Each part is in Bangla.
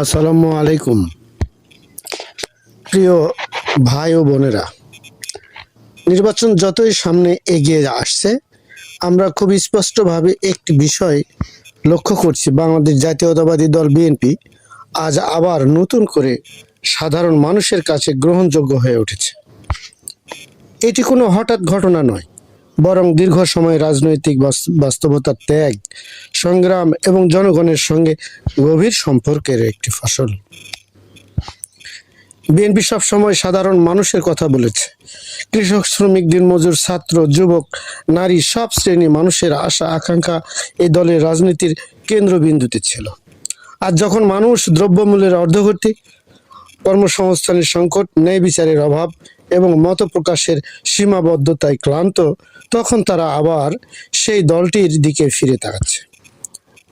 আসসালামু আলাইকুম। প্রিয় ভাই ও বোনেরা, নির্বাচন যতই সামনে এগিয়ে আসছে, আমরা খুব স্পষ্টভাবে একটি বিষয় লক্ষ্য করছি। বাংলাদেশ জাতীয়তাবাদী দল বিএনপি আজ আবার নতুন করে সাধারণ মানুষের কাছে গ্রহণযোগ্য হয়ে উঠেছে। এটি কোনো হঠাৎ ঘটনা নয়। বরং দীর্ঘ সময় রাজনৈতিক বাস- বাস্তবতার ত্যাগ, সংগ্রাম এবং জনগণের সঙ্গে গভীর সম্পর্কের একটি ফসল। বিএনপি সবসময় সাধারণ মানুষের কথা বলেছে। কৃষক, শ্রমিক, দিনমজুর, ছাত্র, যুবক, নারী সব শ্রেণি মানুষের আশা, আকাঙ্ক্ষা এই দলের রাজনীতির কেন্দ্রবিন্দুতে ছিল। আর যখন মানুষ দ্রব্যমূল্যের অর্ধগতি কর্মসংস্থানের সংকট, ন্যায় বিচারের অভাব এবং মত প্রকাশের সীমাবদ্ধতায় ক্লান্ত, তখন তারা আবার সেই দলটির দিকে ফিরে তাকাচ্ছে।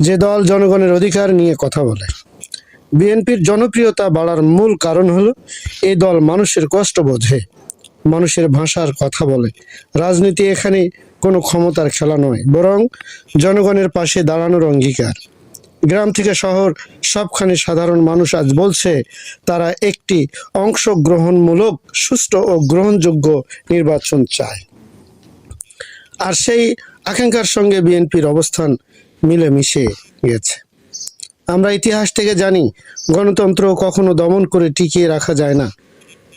যে দল জনগণের অধিকার নিয়ে কথা বলে। বিএনপির জনপ্রিয়তা বাড়ার মূল কারণ হলো এই দল মানুষের কষ্ট বোঝে, মানুষের ভাষার কথা বলে। রাজনীতি এখানে কোনো ক্ষমতার খেলা নয়, বরং জনগণের পাশে দাঁড়ানোর অঙ্গীকার। গ্রাম থেকে শহর সবখানে সাধারণ মানুষ আজ বলছে, তারা একটি অংশগ্রহণমূলক, সুষ্ঠু ও গ্রহণযোগ্য নির্বাচন চায়। আর সেই আকাঙ্ক্ষার সঙ্গে বিএনপির অবস্থান মিলেমিশে গেছে আমরা ইতিহাস থেকে জানি, গণতন্ত্র কখনো দমন করে টিকিয়ে রাখা যায় না।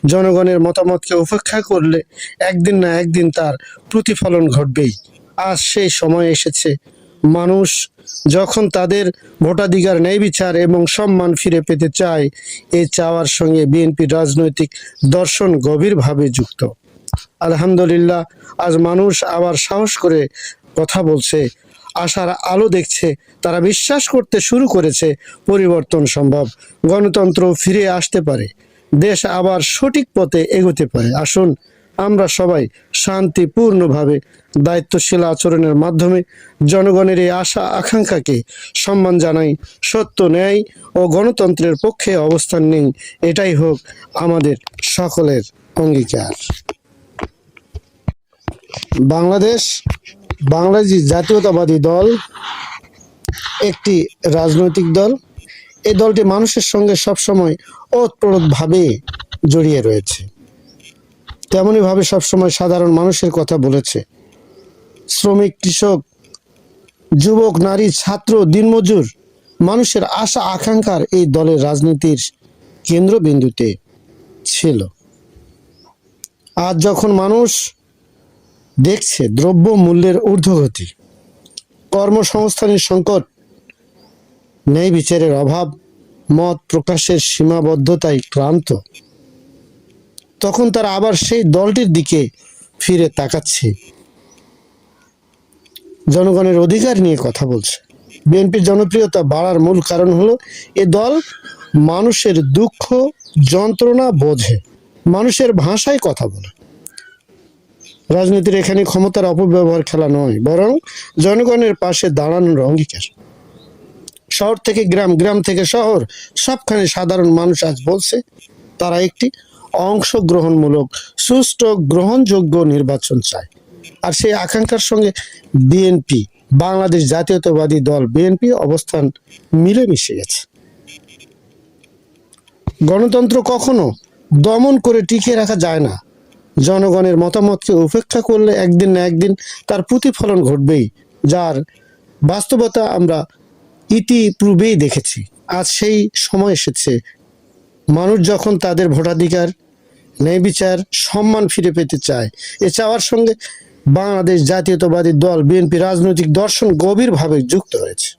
জনগণের মতামতকে উপেক্ষা করলে একদিন না একদিন তার প্রতিফলন ঘটবেই। আজ সেই সময় এসেছে মানুষ যখন তাদের ভোটাধিকার ন্যায় বিচার এবং সম্মান ফিরে পেতে চায় এই চাওয়ার সঙ্গে বিএনপির রাজনৈতিক দর্শন গভীরভাবে যুক্ত। আলহামদুলিল্লাহ, আজ মানুষ আবার সাহস করে কথা বলছে, আশার আলো দেখছে, তারা বিশ্বাস করতে শুরু করেছে, পরিবর্তন সম্ভব, গণতন্ত্র ফিরে আসতে পারে, দেশ আবার সঠিক পথে এগোতে পারে। আসুন আমরা সবাই শান্তিপূর্ণভাবে দায়িত্বশীল আচরণের মাধ্যমে জনগণের এই আশা আকাঙ্ক্ষাকে সম্মান জানাই। সত্য ন্যায় ও গণতন্ত্রের পক্ষে অবস্থান নেই। এটাই হোক আমাদের সকলের অঙ্গীকার। বাংলাদেশ বাংলাদেশ জাতীয়তাবাদী দল একটি রাজনৈতিক দল। এই দলটি মানুষের সঙ্গে সবসময় ওতপ্রোতভাবে জড়িয়ে রয়েছে। তেমনইভাবে সবসময় সাধারণ মানুষের কথা বলেছে। শ্রমিক, কৃষক, যুবক, নারী, ছাত্র, দিনমজুর, মানুষের আশা, আকাঙ্ক্ষার এই দলের রাজনীতির কেন্দ্রবিন্দুতে ছিল। আজ যখন মানুষ দেখছে দ্রব্য মূল্যের ঊর্ধ্বগতি, কর্মসংস্থানের সংকট ন্যায় বিচারের অভাব, মত প্রকাশের সীমাবদ্ধতায় ক্লান্ত তখন তারা আবার সেই দলটির দিকে ফিরে তাকাচ্ছে। জনগণের অধিকার নিয়ে কথা বলছে। বিএনপির জনপ্রিয়তা বাড়ার মূল কারণ হলো, এ দল মানুষের দুঃখ, যন্ত্রণা বোঝে। মানুষের ভাষায় কথা বলে। রাজনীতির এখানে ক্ষমতার অপব্যবহার খেলা নয়, বরং জনগণের পাশে দাঁড়ানোর অঙ্গীকার। শহর থেকে গ্রাম গ্রাম থেকে শহর, সবখানে সাধারণ মানুষ আজ বলছে, তারা একটি অংশগ্রহণমূলক, সুষ্ঠু, গ্রহণযোগ্য নির্বাচন চায়। আর সেই আকাঙ্ক্ষার সঙ্গে বিএনপি, বাংলাদেশ জাতীয়তাবাদী দল, বিএনপি অবস্থান মিলেমিশে গেছে। গণতন্ত্র কখনো দমন করে টিকিয়ে রাখা যায় না। জনগণের মতামতকে উপেক্ষা করলে একদিন না একদিন তার প্রতিফলন ঘটবেই, যার বাস্তবতা আমরা ইতিপূর্বেই দেখেছি। আজ সেই সময় এসেছে। মানুষ যখন তাদের ভোটাধিকার ন্যায় সম্মান ফিরে পেতে চায়। এ চাওয়ার সঙ্গে বাংলাদেশ জাতীয়তাবাদী দল, বিএনপি রাজনৈতিক দর্শন গভীরভাবে যুক্ত হয়েছে।